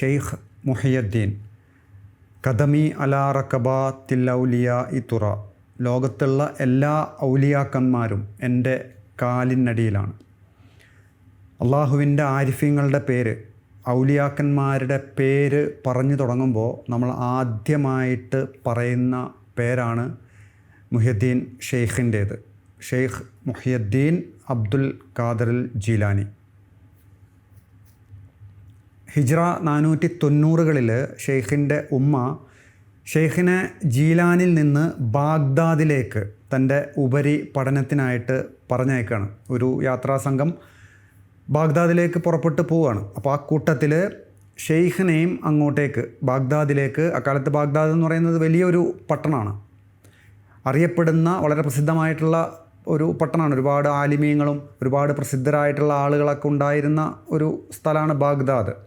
ഷെയ്ഖ് മുഹിയുദ്ദീൻ. കദമി അലാ റക്കബ തില്ലൗലിയ ഇ തുറ. ലോകത്തുള്ള എല്ലാ ഔലിയാക്കന്മാരും എന്റെ കാലിനടിയിലാണ്. അള്ളാഹുവിന്റെ ആരിഫ്യങ്ങളുടെ പേര് ഔലിയാക്കന്മാരുടെ പേര് പറഞ്ഞു തുടങ്ങുമ്പോൾ നമ്മൾ ആദ്യമായിട്ട് പറയുന്ന പേരാണ് മുഹിയുദ്ദീൻ ഷെയ്ഖിന്റേത്. ഷെയ്ഖ് മുഹിയുദ്ദീൻ അബ്ദുൽ ഖാദറിൽ ജീലാനി. ഹിജ്റ നാനൂറ്റി തൊണ്ണൂറുകളിൽ ഷെയ്ഖിന്റെ ഉമ്മ ഷെയ്ഖിനെ ജീലാനിൽ നിന്ന് ബാഗ്ദാദിലേക്ക് തന്റെ ഉപരി പഠനത്തിനായിട്ട് പറഞ്ഞയക്കുകയാണ് ഒരു യാത്രാസംഘം ബാഗ്ദാദിലേക്ക് പുറപ്പെട്ട് പോവുകയാണ്. അപ്പോൾ ആ കൂട്ടത്തിൽ ഷെയ്ഖിനെയും അങ്ങോട്ടേക്ക് ബാഗ്ദാദിലേക്ക് അക്കാലത്ത് ബാഗ്ദാദ് എന്ന് പറയുന്നത് വലിയൊരു പട്ടണമാണ്. അറിയപ്പെടുന്ന വളരെ പ്രസിദ്ധമായിട്ടുള്ള ഒരു പട്ടണമാണ്. ഒരുപാട് ആലിമീങ്ങളും ഒരുപാട് പ്രസിദ്ധരായിട്ടുള്ള ആളുകളൊക്കെ ഉണ്ടായിരുന്ന ഒരു സ്ഥലമാണ് ബാഗ്ദാദ്.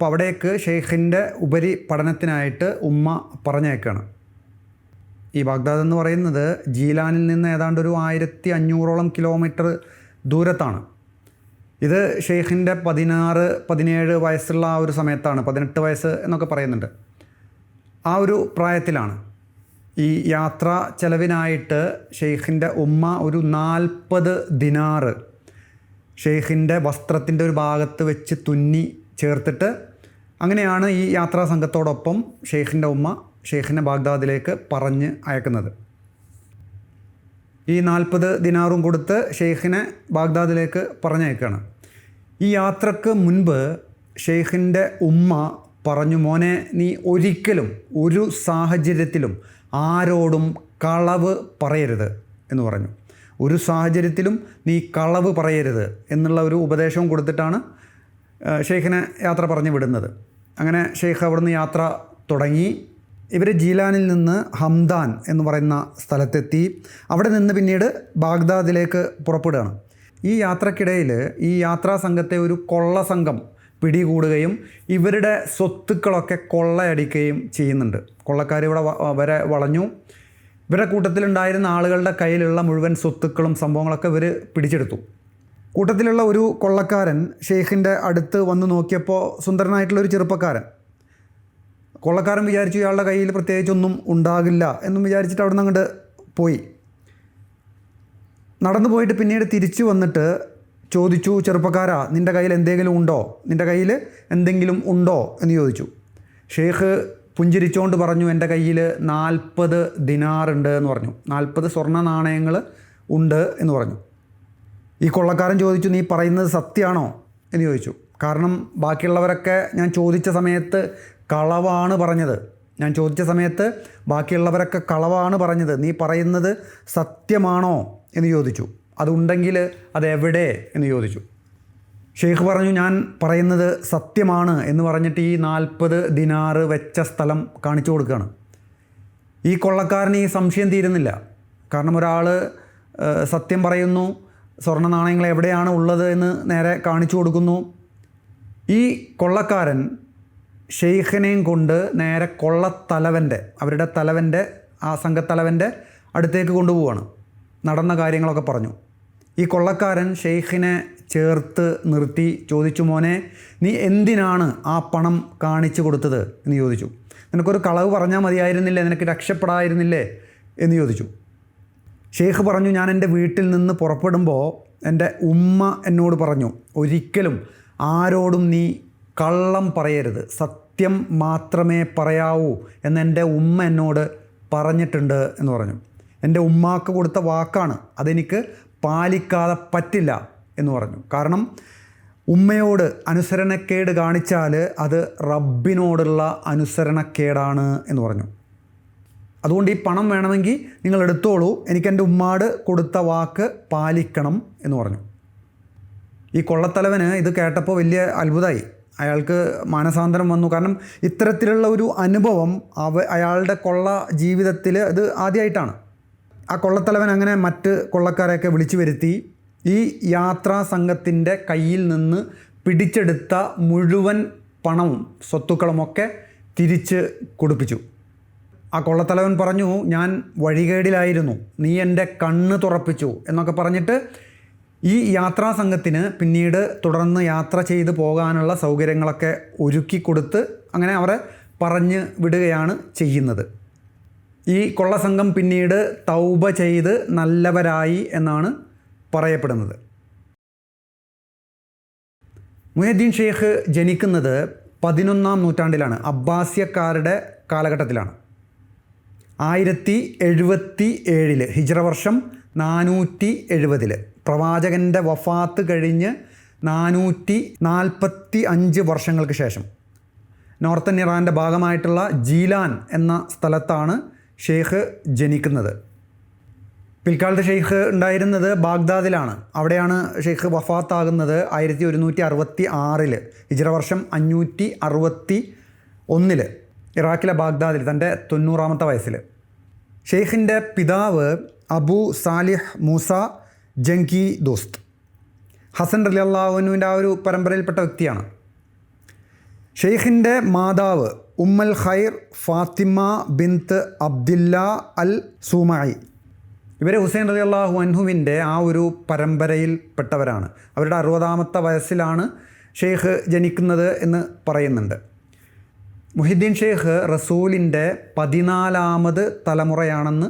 അപ്പോൾ അവിടേക്ക് ഷെയ്ഖിന്റെ ഉപരി പഠനത്തിനായിട്ട് ഉമ്മ പറഞ്ഞേക്കാണ് ഈ ബാഗ്ദാദ് എന്ന് പറയുന്നത് ജീലാനിൽ നിന്ന് ഏതാണ്ട് ഒരു ആയിരത്തി അഞ്ഞൂറോളം കിലോമീറ്റർ ദൂരത്താണ്. ഇത് ഷെയ്ഖിന്റെ പതിനാറ് പതിനേഴ് വയസ്സുള്ള ആ ഒരു സമയത്താണ് പതിനെട്ട് വയസ്സ് എന്നൊക്കെ പറയുന്നുണ്ട്. ആ ഒരു പ്രായത്തിലാണ്. ഈ യാത്ര ചെലവിനായിട്ട് ഷെയ്ഖിന്റെ ഉമ്മ ഒരു നാൽപ്പത് ദിനാറ് ഷെയ്ഖിന്റെ വസ്ത്രത്തിന്റെ ഒരു ഭാഗത്ത് വെച്ച് തുന്നി ചേർത്തിട്ട് അങ്ങനെയാണ് ഈ യാത്രാ സംഘത്തോടൊപ്പം ഷെയ്ഖിന്റെ ഉമ്മ ഷെയ്ഖിനെ ബാഗ്ദാദിലേക്ക് പറഞ്ഞ് അയക്കുന്നത്. ഈ നാൽപ്പത് ദിനാറും കൊടുത്ത് ഷെയ്ഖിനെ ബാഗ്ദാദിലേക്ക് പറഞ്ഞയക്കുകയാണ് ഈ യാത്രയ്ക്ക് മുൻപ് ഷെയ്ഖിന്റെ ഉമ്മ പറഞ്ഞു മോനെ നീ ഒരിക്കലും ഒരു സാഹചര്യത്തിലും ആരോടും കളവ് പറയരുത് എന്ന് പറഞ്ഞു. ഒരു സാഹചര്യത്തിലും നീ കളവ് പറയരുത് എന്നുള്ള ഒരു ഉപദേശവും കൊടുത്തിട്ടാണ് ഷെയ്ഖിനെ യാത്ര പറഞ്ഞു വിടുന്നത്. അങ്ങനെ ഷെയ്ഖ് അവിടുന്ന് യാത്ര തുടങ്ങി. ഇവർ ജീലാനിൽ നിന്ന് ഹംദാൻ എന്ന് പറയുന്ന സ്ഥലത്തെത്തി. അവിടെ നിന്ന് പിന്നീട് ബാഗ്ദാദിലേക്ക് പുറപ്പെടുകയാണ്. ഈ യാത്രക്കിടയിൽ ഈ യാത്രാ സംഘത്തെ ഒരു കൊള്ള സംഘം പിടികൂടുകയും ഇവരുടെ സ്വത്തുക്കളൊക്കെ കൊള്ളയടിക്കുകയും ചെയ്യുന്നുണ്ട്. കൊള്ളക്കാർ ഇവിടെ വരെ വളഞ്ഞു. ഇവരുടെ കൂട്ടത്തിലുണ്ടായിരുന്ന ആളുകളുടെ കയ്യിലുള്ള മുഴുവൻ സ്വത്തുക്കളും സംഭവങ്ങളൊക്കെ ഇവർ പിടിച്ചെടുത്തു. കൂട്ടത്തിലുള്ള ഒരു കൊള്ളക്കാരൻ ഷെയ്ഖിന്റെ അടുത്ത് വന്ന് നോക്കിയപ്പോൾ സുന്ദരനായിട്ടുള്ള ഒരു ചെറുപ്പക്കാരൻ. കൊള്ളക്കാരൻ വിചാരിച്ചു ഇയാളുടെ കയ്യിൽ പ്രത്യേകിച്ചൊന്നും ഉണ്ടാകില്ല എന്നും വിചാരിച്ചിട്ട് അവിടെ നിന്ന് അങ്ങോട്ട് പോയി. നടന്നു പോയിട്ട് പിന്നീട് തിരിച്ചു വന്നിട്ട് ചോദിച്ചു ചെറുപ്പക്കാരാ നിന്റെ കയ്യിൽ എന്തെങ്കിലും ഉണ്ടോ? നിന്റെ കയ്യിൽ എന്തെങ്കിലും ഉണ്ടോ? എന്ന് ചോദിച്ചു. ഷെയ്ഖ് പുഞ്ചിരിച്ചുകൊണ്ട് പറഞ്ഞു എന്റെ കയ്യിൽ നാൽപ്പത് ദിനാറുണ്ട് എന്ന് പറഞ്ഞു. നാൽപ്പത് സ്വർണ നാണയങ്ങൾ ഉണ്ട് എന്ന് പറഞ്ഞു. ഈ കൊള്ളക്കാരൻ ചോദിച്ചു നീ പറയുന്നത് സത്യമാണോ? എന്ന് ചോദിച്ചു. കാരണം ബാക്കിയുള്ളവരൊക്കെ ഞാൻ ചോദിച്ച സമയത്ത് കളവാണ് പറഞ്ഞത്. ഞാൻ ചോദിച്ച സമയത്ത് ബാക്കിയുള്ളവരൊക്കെ കളവാണ് പറഞ്ഞത്. നീ പറയുന്നത് സത്യമാണോ? എന്ന് ചോദിച്ചു. അതുണ്ടെങ്കിൽ അതെവിടെ? എന്ന് ചോദിച്ചു. ഷെയ്ഖ് പറഞ്ഞു ഞാൻ പറയുന്നത് സത്യമാണ് എന്ന് പറഞ്ഞിട്ട് ഈ നാൽപ്പത് ദിനാറ് വെച്ച സ്ഥലം കാണിച്ചു കൊടുക്കുകയാണ്. ഈ കൊള്ളക്കാരന് ഈ സംശയം തീരുന്നില്ല. കാരണം ഒരാൾ സത്യം പറയുന്നു സ്വർണ നാണയങ്ങൾ എവിടെയാണ് ഉള്ളത് എന്ന് നേരെ കാണിച്ചു കൊടുക്കുന്നു. ഈ കൊള്ളക്കാരൻ ഷെയ്ഖിനെയും കൊണ്ട് നേരെ കൊള്ളത്തലവന്റെ അവരുടെ തലവന്റെ ആ സംഘത്തലവന്റെ അടുത്തേക്ക് കൊണ്ടുപോവാണ്. നടന്ന കാര്യങ്ങളൊക്കെ പറഞ്ഞു. ഈ കൊള്ളക്കാരൻ ഷെയ്ഖിനെ ചേർത്ത് നിർത്തി ചോദിച്ചു മോനെ നീ എന്തിനാണ് ആ പണം കാണിച്ചു കൊടുത്തത്? എന്ന് ചോദിച്ചു. നിനക്കൊരു കളവ് പറഞ്ഞാൽ മതിയായിരുന്നില്ലേ? നിനക്ക് രക്ഷപ്പെടായിരുന്നില്ലേ? എന്ന് ചോദിച്ചു. ഷെയ്ഖ് പറഞ്ഞു ഞാൻ എന്റെ വീട്ടിൽ നിന്ന് പുറപ്പെടുമ്പോൾ എന്റെ ഉമ്മ എന്നോട് പറഞ്ഞു ഒരിക്കലും ആരോടും നീ കള്ളം പറയരുത്. സത്യം മാത്രമേ പറയാവൂ എന്ന് എന്റെ ഉമ്മ എന്നോട് പറഞ്ഞിട്ടുണ്ട് എന്ന് പറഞ്ഞു. എന്റെ ഉമ്മാക്ക് കൊടുത്ത വാക്കാണ് അതെനിക്ക് പാലിക്കാതെ പറ്റില്ല എന്ന് പറഞ്ഞു. കാരണം ഉമ്മയോട് അനുസരണക്കേട് കാണിച്ചാൽ അത് റബ്ബിനോടുള്ള അനുസരണക്കേടാണ് എന്ന് പറഞ്ഞു. അതുകൊണ്ട് ഈ പണം വേണമെങ്കിൽ നിങ്ങൾ എടുത്തോളൂ. എനിക്ക് എന്റെ ഉമ്മാട് കൊടുത്ത വാക്ക് പാലിക്കണം എന്ന് പറഞ്ഞു. ഈ കൊള്ളത്തലവന് ഇത് കേട്ടപ്പോൾ വലിയ അത്ഭുതമായി. അയാൾക്ക് മാനസാന്തരം വന്നു. കാരണം ഇത്തരത്തിലുള്ള ഒരു അനുഭവം അവ അയാളുടെ കൊള്ള ജീവിതത്തിൽ അത് ആദ്യമായിട്ടാണ്. ആ കൊള്ളത്തലവൻ അങ്ങനെ മറ്റ് കൊള്ളക്കാരെയൊക്കെ വിളിച്ചു വരുത്തി. ഈ യാത്രാ സംഘത്തിന്റെ കയ്യിൽ നിന്ന് പിടിച്ചെടുത്ത മുഴുവൻ പണവും സ്വത്തുക്കളുമൊക്കെ തിരിച്ച് കൊടുപ്പിച്ചു. ആ കൊള്ളത്തലവൻ പറഞ്ഞു ഞാൻ വഴികേടിലായിരുന്നു. നീ എന്റെ കണ്ണ് തുറപ്പിച്ചു. എന്നൊക്കെ പറഞ്ഞിട്ട് ഈ യാത്രാ സംഘത്തിന് പിന്നീട് തുടർന്ന് യാത്ര ചെയ്ത് പോകാനുള്ള സൗകര്യങ്ങളൊക്കെ ഒരുക്കി കൊടുത്ത് അങ്ങനെ അവരെ പറഞ്ഞ് വിടുകയാണ് ചെയ്യുന്നത്. ഈ കൊള്ളസംഘം പിന്നീട് തൗബ ചെയ്ത് നല്ലവരായി എന്നാണ് പറയപ്പെടുന്നത്. മുഹദ്ദീൻ ഷെയ്ഖ് ജനിക്കുന്നത് പതിനൊന്നാം നൂറ്റാണ്ടിലാണ് അബ്ബാസ്യക്കാരുടെ കാലഘട്ടത്തിലാണ്. ആയിരത്തി എഴുപത്തി ഏഴിൽ ഹിജ്റ വർഷം നാനൂറ്റി എഴുപതിൽ പ്രവാചകന്റെ വഫാത്ത് കഴിഞ്ഞ് നാനൂറ്റി നാൽപ്പത്തി അഞ്ച് വർഷങ്ങൾക്ക് ശേഷം. നോർത്തൻ ഇറാന്റെ ഭാഗമായിട്ടുള്ള ജീലാൻ എന്ന സ്ഥലത്താണ് ഷെയ്ഖ് ജനിക്കുന്നത്. പിൽക്കാലത്ത് ഷെയ്ഖ് ഉണ്ടായിരുന്നത് ബാഗ്ദാദിലാണ്. അവിടെയാണ് ഷെയ്ഖ് വഫാത്താകുന്നത് ആയിരത്തി ഒരുന്നൂറ്റി അറുപത്തി ആറിൽ ഹിജ്റ വർഷം അഞ്ഞൂറ്റി അറുപത്തി ഒന്നിൽ ഇറാഖിലെ ബാഗ്ദാദിൽ തന്റെ തൊണ്ണൂറാമത്തെ വയസ്സിൽ. ഷെയ്ഖിന്റെ പിതാവ് അബു സാലിഹ് മൂസ ജങ്കി ദോസ്ത്. ഹസൻ റലി അള്ളാഹുനുവിന്റെ ആ ഒരു പരമ്പരയിൽപ്പെട്ട വ്യക്തിയാണ്. ഷെയ്ഖിന്റെ മാതാവ് ഉമ്മൽ ഖൈർ ഫാത്തിമ ബിന്ത് അബ്ദില്ല അൽ സൂമായി. ഇവർ ഹുസൈൻ റലി അള്ളാഹു അൻഹുവിന്റെ ആ ഒരു പരമ്പരയിൽപ്പെട്ടവരാണ്. അവരുടെ അറുപതാമത്തെ വയസ്സിലാണ് ഷെയ്ഖ് ജനിക്കുന്നത് എന്ന് പറയുന്നുണ്ട്. മുഹിദ്ദീൻ ഷെയ്ഖ് റസൂലിന്റെ പതിനാലാമത് തലമുറയാണെന്ന്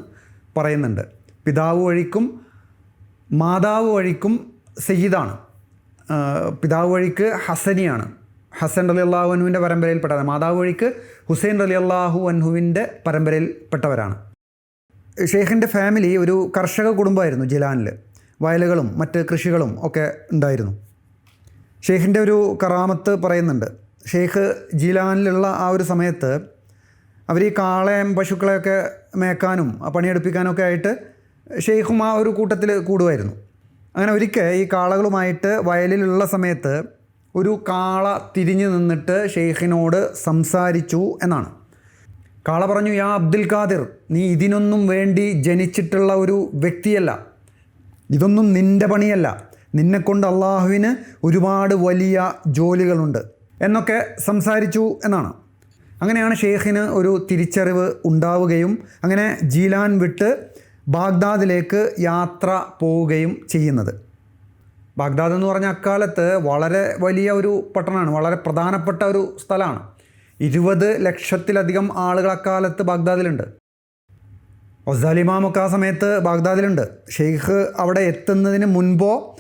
പറയുന്നുണ്ട്. പിതാവ് വഴിക്കും മാതാവ് വഴിക്കും സയ്യിദാണ്. പിതാവ് വഴിക്ക് ഹസനിയാണ്. ഹസൻ അലി അള്ളാഹു അൻഹുവിന്റെ പരമ്പരയിൽപ്പെട്ടതാണ്. മാതാവ് വഴിക്ക് ഹുസൈൻ അലി അള്ളാഹു അൻഹുവിന്റെ പരമ്പരയിൽപ്പെട്ടവരാണ്. ഷെയ്ഖിന്റെ ഫാമിലി ഒരു കർഷക കുടുംബമായിരുന്നു ജിലാനിൽ. വയലുകളും മറ്റ് കൃഷികളും ഒക്കെ ഉണ്ടായിരുന്നു. ഷെയ്ഖിന്റെ ഒരു കറാമത്ത് പറയുന്നുണ്ട്. ഷെയ്ഖ് ജീലാനിലുള്ള ആ ഒരു സമയത്ത് അവർ ഈ കാളയും പശുക്കളെയൊക്കെ മേക്കാനും പണിയെടുപ്പിക്കാനും ഒക്കെ ആയിട്ട് ഷെയ്ഖും ആ ഒരു കൂട്ടത്തിൽ കൂടുമായിരുന്നു. അങ്ങനെ ഒരിക്കൽ ഈ കാളകളുമായിട്ട് വയലിലുള്ള സമയത്ത് ഒരു കാള തിരിഞ്ഞു നിന്നിട്ട് ഷെയ്ഖിനോട് സംസാരിച്ചു എന്നാണ്. കാള പറഞ്ഞു യാ അബ്ദുൽ ഖാദിർ നീ ഇതിനൊന്നും വേണ്ടി ജനിച്ചിട്ടുള്ള ഒരു വ്യക്തിയല്ല. ഇതൊന്നും നിന്റെ പണിയല്ല. നിന്നെക്കൊണ്ട് അള്ളാഹുവിന് ഒരുപാട് വലിയ ജോലികളുണ്ട്. എന്നൊക്കെ സംസാരിച്ചു എന്നാണ്. അങ്ങനെയാണ് ഷെയ്ഖിന് ഒരു തിരിച്ചറിവ് ഉണ്ടാവുകയും അങ്ങനെ ജീലാൻ വിട്ട് ബാഗ്ദാദിലേക്ക് യാത്ര പോവുകയും ചെയ്യുന്നത്. ബാഗ്ദാദ് എന്ന് പറഞ്ഞ അക്കാലത്ത് വളരെ വലിയ ഒരു പട്ടണമാണ് വളരെ പ്രധാനപ്പെട്ട ഒരു സ്ഥലമാണ്. ഇരുപത് ലക്ഷത്തിലധികം ആളുകൾ അക്കാലത്ത് ബാഗ്ദാദിലുണ്ട്. ഒസാലിമാമൊക്കെ ആ സമയത്ത് ബാഗ്ദാദിലുണ്ട്. ഷെയ്ഖ് അവിടെ എത്തുന്നതിന് മുൻപോ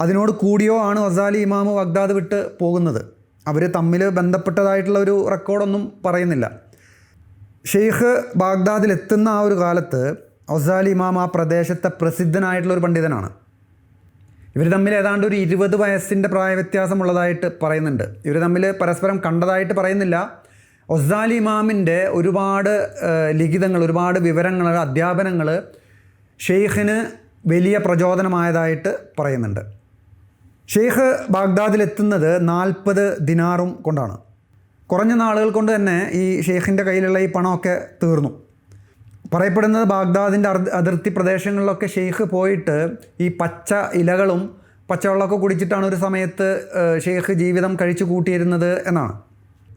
അതിനോട് കൂടിയോ ആണ് ഒസാലി ഇമാമ് ബാഗ്ദാദ് വിട്ട് പോകുന്നത്. അവർ തമ്മിൽ ബന്ധപ്പെട്ടതായിട്ടുള്ള ഒരു റെക്കോർഡൊന്നും പറയുന്നില്ല. ഷെയ്ഖ് ബാഗ്ദാദിൽ എത്തുന്ന ആ ഒരു കാലത്ത് ഒസാലി ഇമാം ആ പ്രദേശത്തെ പ്രസിദ്ധനായിട്ടുള്ള ഒരു പണ്ഡിതനാണ്. ഇവർ തമ്മിൽ ഏതാണ്ട് ഒരു ഇരുപത് വയസ്സിന്റെ പ്രായവ്യത്യാസമുള്ളതായിട്ട് പറയുന്നുണ്ട്. ഇവർ തമ്മിൽ പരസ്പരം കണ്ടതായിട്ട് പറയുന്നില്ല. ഒസാലി ഇമാമിന്റെ ഒരുപാട് ലിഖിതങ്ങൾ ഒരുപാട് വിവരങ്ങൾ അധ്യാപനങ്ങൾ ഷെയ്ഖിന് വലിയ പ്രചോദനമായതായിട്ട് പറയുന്നുണ്ട്. ഷെയ്ഖ് ബാഗ്ദാദിലെത്തുന്നത് നാൽപ്പത് ദിനാറും കൊണ്ടാണ്. കുറഞ്ഞ നാളുകൾ കൊണ്ട് തന്നെ ഈ ഷെയ്ഖിന്റെ കയ്യിലുള്ള ഈ പണമൊക്കെ തീർന്നു. പറയപ്പെടുന്നത് ബാഗ്ദാദിന്റെ അതിർത്തി പ്രദേശങ്ങളിലൊക്കെ ഷെയ്ഖ് പോയിട്ട് ഈ പച്ച ഇലകളും പച്ചവെള്ളമൊക്കെ കുടിച്ചിട്ടാണ് ഒരു സമയത്ത് ഷെയ്ഖ് ജീവിതം കഴിച്ചു കൂട്ടിയിരുന്നത് എന്നാണ്.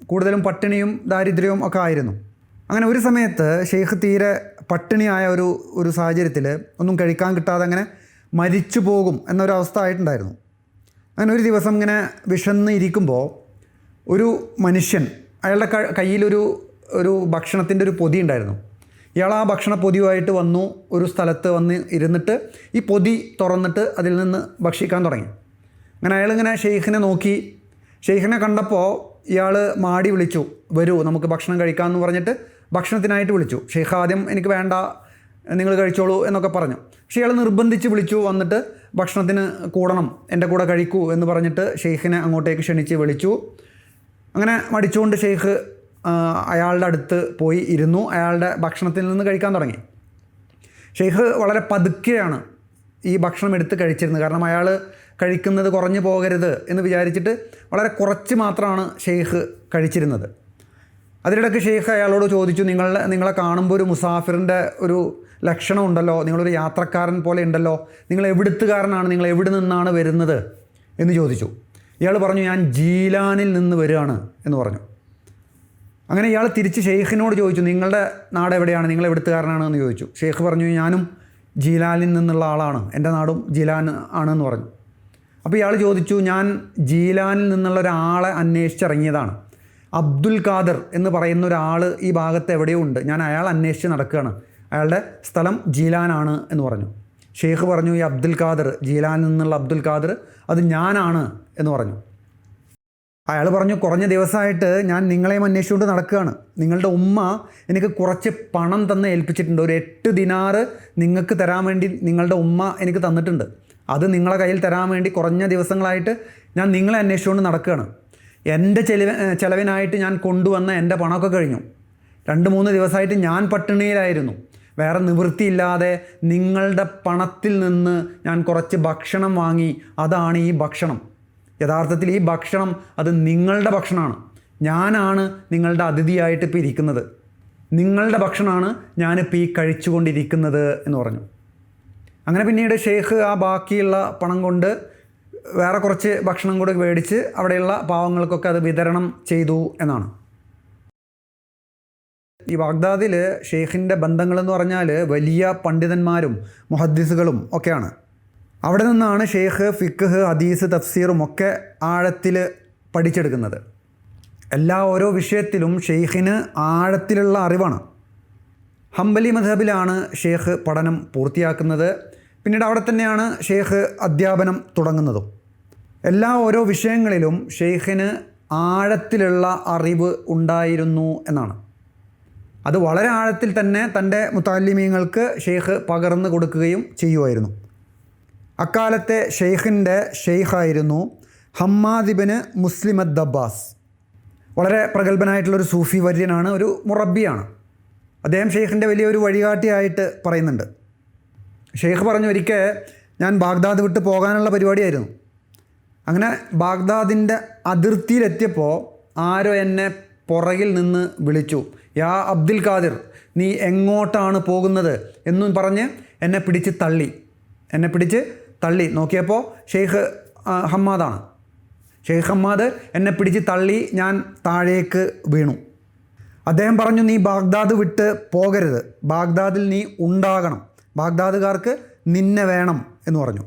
കൂടുതലും പട്ടിണിയും ദാരിദ്ര്യവും ഒക്കെ ആയിരുന്നു. അങ്ങനെ ഒരു സമയത്ത് ഷെയ്ഖ് തീരെ പട്ടിണിയായ ഒരു ഒരു സാഹചര്യത്തിൽ ഒന്നും കഴിക്കാൻ കിട്ടാതെ അങ്ങനെ മരിച്ചു പോകും എന്നൊരവസ്ഥ ആയിട്ടുണ്ടായിരുന്നു. അങ്ങനെ ഒരു ദിവസം ഇങ്ങനെ വിശന്ന് ഇരിക്കുമ്പോൾ ഒരു മനുഷ്യൻ അയാളുടെ കയ്യിലൊരു ഒരു ഭക്ഷണത്തിന്റെ ഒരു പൊതി ഉണ്ടായിരുന്നു. ഇയാൾ ആ ഭക്ഷണ പൊതിയുമായിട്ട് വന്നു ഒരു സ്ഥലത്ത് വന്ന് ഇരുന്നിട്ട് ഈ പൊതി തുറന്നിട്ട് അതിൽ നിന്ന് ഭക്ഷിക്കാൻ തുടങ്ങി. അങ്ങനെ അയാളിങ്ങനെ ഷെയ്ഖിനെ നോക്കി. ഷെയ്ഖിനെ കണ്ടപ്പോൾ ഇയാൾ മാടി വിളിച്ചു വരൂ നമുക്ക് ഭക്ഷണം കഴിക്കാമെന്ന് പറഞ്ഞിട്ട് ഭക്ഷണത്തിനായിട്ട് വിളിച്ചു. ഷെയ്ഖ് ആദ്യം എനിക്ക് വേണ്ട നിങ്ങൾ കഴിച്ചോളൂ എന്നൊക്കെ പറഞ്ഞു. പക്ഷേ ഇയാൾ നിർബന്ധിച്ച് വിളിച്ചു വന്നിട്ട് ഭക്ഷണത്തിന് കൂടണം എന്റെ കൂടെ കഴിക്കൂ എന്ന് പറഞ്ഞിട്ട് ഷെയ്ഖിനെ അങ്ങോട്ടേക്ക് ക്ഷണിച്ച് വിളിച്ചു. അങ്ങനെ മടിച്ചുകൊണ്ട് ഷെയ്ഖ് അയാളുടെ അടുത്ത് പോയി ഇരുന്നു. അയാളുടെ ഭക്ഷണത്തിൽ നിന്ന് കഴിക്കാൻ തുടങ്ങി. ഷെയ്ഖ് വളരെ പതുക്കെയാണ് ഈ ഭക്ഷണം എടുത്ത് കഴിച്ചിരുന്നത്. കാരണം അയാൾ കഴിക്കുന്നത് കുറഞ്ഞു പോകരുത് എന്ന് വിചാരിച്ചിട്ട് വളരെ കുറച്ച് മാത്രമാണ് ഷെയ്ഖ് കഴിച്ചിരുന്നത്. അതിനിടയ്ക്ക് ഷെയ്ഖ് അയാളോട് ചോദിച്ചു നിങ്ങളെ നിങ്ങളെ കാണുമ്പോൾ ഒരു മുസാഫിറിന്റെ ഒരു ലക്ഷണം ഉണ്ടല്ലോ നിങ്ങളൊരു യാത്രക്കാരൻ പോലെ ഉണ്ടല്ലോ നിങ്ങൾ എവിടുത്തുകാരനാണ് നിങ്ങൾ എവിടെ നിന്നാണ് വരുന്നത് എന്ന് ചോദിച്ചു. ഇയാൾ പറഞ്ഞു ഞാൻ ജീലാനിൽ നിന്ന് വരികയാണ് എന്ന് പറഞ്ഞു. അങ്ങനെ ഇയാൾ തിരിച്ച് ഷെയ്ഖിനോട് ചോദിച്ചു നിങ്ങളുടെ നാട് എവിടെയാണ്? നിങ്ങൾ എവിടുത്തുകാരനാണ്? എന്ന് ചോദിച്ചു. ഷെയ്ഖ് പറഞ്ഞു ഞാനും ജീലാനിൽ നിന്നുള്ള ആളാണ്. എന്റെ നാടും ജീലാൻ ആണെന്ന് പറഞ്ഞു. അപ്പോൾ ഇയാൾ ചോദിച്ചു ഞാൻ ജീലാനിൽ നിന്നുള്ള ഒരാളെ അന്വേഷിച്ചിറങ്ങിയതാണ്. അബ്ദുൽ ഖാദർ എന്ന് പറയുന്ന ഒരാൾ ഈ ഭാഗത്ത് എവിടെയോ ഉണ്ട്. ഞാൻ അയാൾ അന്വേഷിച്ച് നടക്കുകയാണ്. അയാളുടെ സ്ഥലം ജീലാനാണ് എന്ന് പറഞ്ഞു. ഷെയ്ഖ് പറഞ്ഞു ഈ അബ്ദുൽ ഖാദർ ജീലാനിൽ നിന്നുള്ള അബ്ദുൽ ഖാദർ അത് ഞാനാണ് എന്ന് പറഞ്ഞു. അയാൾ പറഞ്ഞു കുറഞ്ഞ ദിവസമായിട്ട് ഞാൻ നിങ്ങളെയും അന്വേഷിച്ചുകൊണ്ട് നടക്കുകയാണ്. നിങ്ങളുടെ ഉമ്മ എനിക്ക് കുറച്ച് പണം തന്ന് ഏൽപ്പിച്ചിട്ടുണ്ട്. ഒരു എട്ട് ദിനാറ് നിങ്ങൾക്ക് തരാൻ വേണ്ടി നിങ്ങളുടെ ഉമ്മ എനിക്ക് തന്നിട്ടുണ്ട്. അത് നിങ്ങളെ കയ്യിൽ തരാൻ വേണ്ടി കുറഞ്ഞ ദിവസങ്ങളായിട്ട് ഞാൻ നിങ്ങളെ അന്വേഷിച്ചുകൊണ്ട് നടക്കുകയാണ്. എന്റെ ചെലവ് ചിലവിനായിട്ട് ഞാൻ കൊണ്ടുവന്ന എന്റെ പണമൊക്കെ കഴിഞ്ഞു. രണ്ട് മൂന്ന് ദിവസമായിട്ട് ഞാൻ പട്ടിണിയിലായിരുന്നു. വേറെ നിവൃത്തിയില്ലാതെ നിങ്ങളുടെ പണത്തിൽ നിന്ന് ഞാൻ കുറച്ച് ഭക്ഷണം വാങ്ങി അതാണ് ഈ ഭക്ഷണം. യഥാർത്ഥത്തിൽ ഈ ഭക്ഷണം അത് നിങ്ങളുടെ ഭക്ഷണമാണ്. ഞാനാണ് നിങ്ങളുടെ അതിഥിയായിട്ട് ഇപ്പോൾ ഇരിക്കുന്നത്. നിങ്ങളുടെ ഭക്ഷണമാണ് ഞാനിപ്പോൾ ഈ കഴിച്ചുകൊണ്ടിരിക്കുന്നത് എന്ന് പറഞ്ഞു. അങ്ങനെ പിന്നീട് ഷെയ്ഖ് ആ ബാക്കിയുള്ള പണം കൊണ്ട് വേറെ കുറച്ച് ഭക്ഷണം കൂടെ മേടിച്ച് അവിടെയുള്ള പാവങ്ങൾക്കൊക്കെ അത് വിതരണം ചെയ്തു എന്നാണ്. ഈ ബാഗ്ദാദിൽ ഷെയ്ഖിന്റെ ബന്ധങ്ങളെന്ന് പറഞ്ഞാൽ വലിയ പണ്ഡിതന്മാരും മുഹദ്ദിസുകളും ഒക്കെയാണ്. അവിടെ നിന്നാണ് ഷെയ്ഖ് ഫിഖ് ഹദീസ് തഫ്സീറും ഒക്കെ ആഴത്തിൽ പഠിച്ചെടുക്കുന്നത്. എല്ലാ ഓരോ വിഷയത്തിലും ഷെയ്ഖിന് ആഴത്തിലുള്ള അറിവാണ്. ഹംബലി മധബിലാണ് ഷെയ്ഖ് പഠനം പൂർത്തിയാക്കുന്നത്. പിന്നീട് അവിടെ തന്നെയാണ് ഷെയ്ഖ് അധ്യാപനം തുടങ്ങുന്നതും. എല്ലാ ഓരോ വിഷയങ്ങളിലും ഷെയ്ഖിന് ആഴത്തിലുള്ള അറിവ് ഉണ്ടായിരുന്നു എന്നാണ്. അത് വളരെ ആഴത്തിൽ തന്നെ തന്റെ മുത്താലിമീങ്ങൾക്ക് ഷെയ്ഖ് പകർന്നു കൊടുക്കുകയും ചെയ്യുമായിരുന്നു. അക്കാലത്തെ ഷെയ്ഖിന്റെ ഷെയ്ഖായിരുന്നു ഹമ്മാദിബിന് മുസ്ലിമദ് ദബ്ബാസ് വളരെ പ്രഗത്ഭനായിട്ടുള്ളൊരു സൂഫി വര്യനാണ് ഒരു മുറബിയാണ് അദ്ദേഹം ഷെയ്ഖിന്റെ വലിയൊരു വഴികാട്ടിയായിട്ട് പറയുന്നുണ്ട്. ഷെയ്ഖ് പറഞ്ഞു ഒരിക്കൽ ഞാൻ ബാഗ്ദാദ് വിട്ട് പോകാനുള്ള പരിപാടിയായിരുന്നു. അങ്ങനെ ബാഗ്ദാദിന്റെ അതിർത്തിയിലെത്തിയപ്പോൾ ആരോ എന്നെ പുറകിൽ നിന്ന് വിളിച്ചു. യാ അബ്ദുൽ ഖാദിർ നീ എങ്ങോട്ടാണ് പോകുന്നത് എന്നും പറഞ്ഞ് എന്നെ പിടിച്ച് തള്ളി. എന്നെ പിടിച്ച് തള്ളി. നോക്കിയപ്പോൾ ഷെയ്ഖ് ഹമ്മാദാണ്. ഷെയ്ഖ് ഹമ്മാദ് എന്നെ പിടിച്ച് തള്ളി ഞാൻ താഴേക്ക് വീണു. അദ്ദേഹം പറഞ്ഞു നീ ബാഗ്ദാദ് വിട്ട് പോകരുത്. ബാഗ്ദാദിൽ നീ ഉണ്ടാകണം. ബാഗ്ദാദുകാർക്ക് നിന്നെ വേണം എന്ന് പറഞ്ഞു.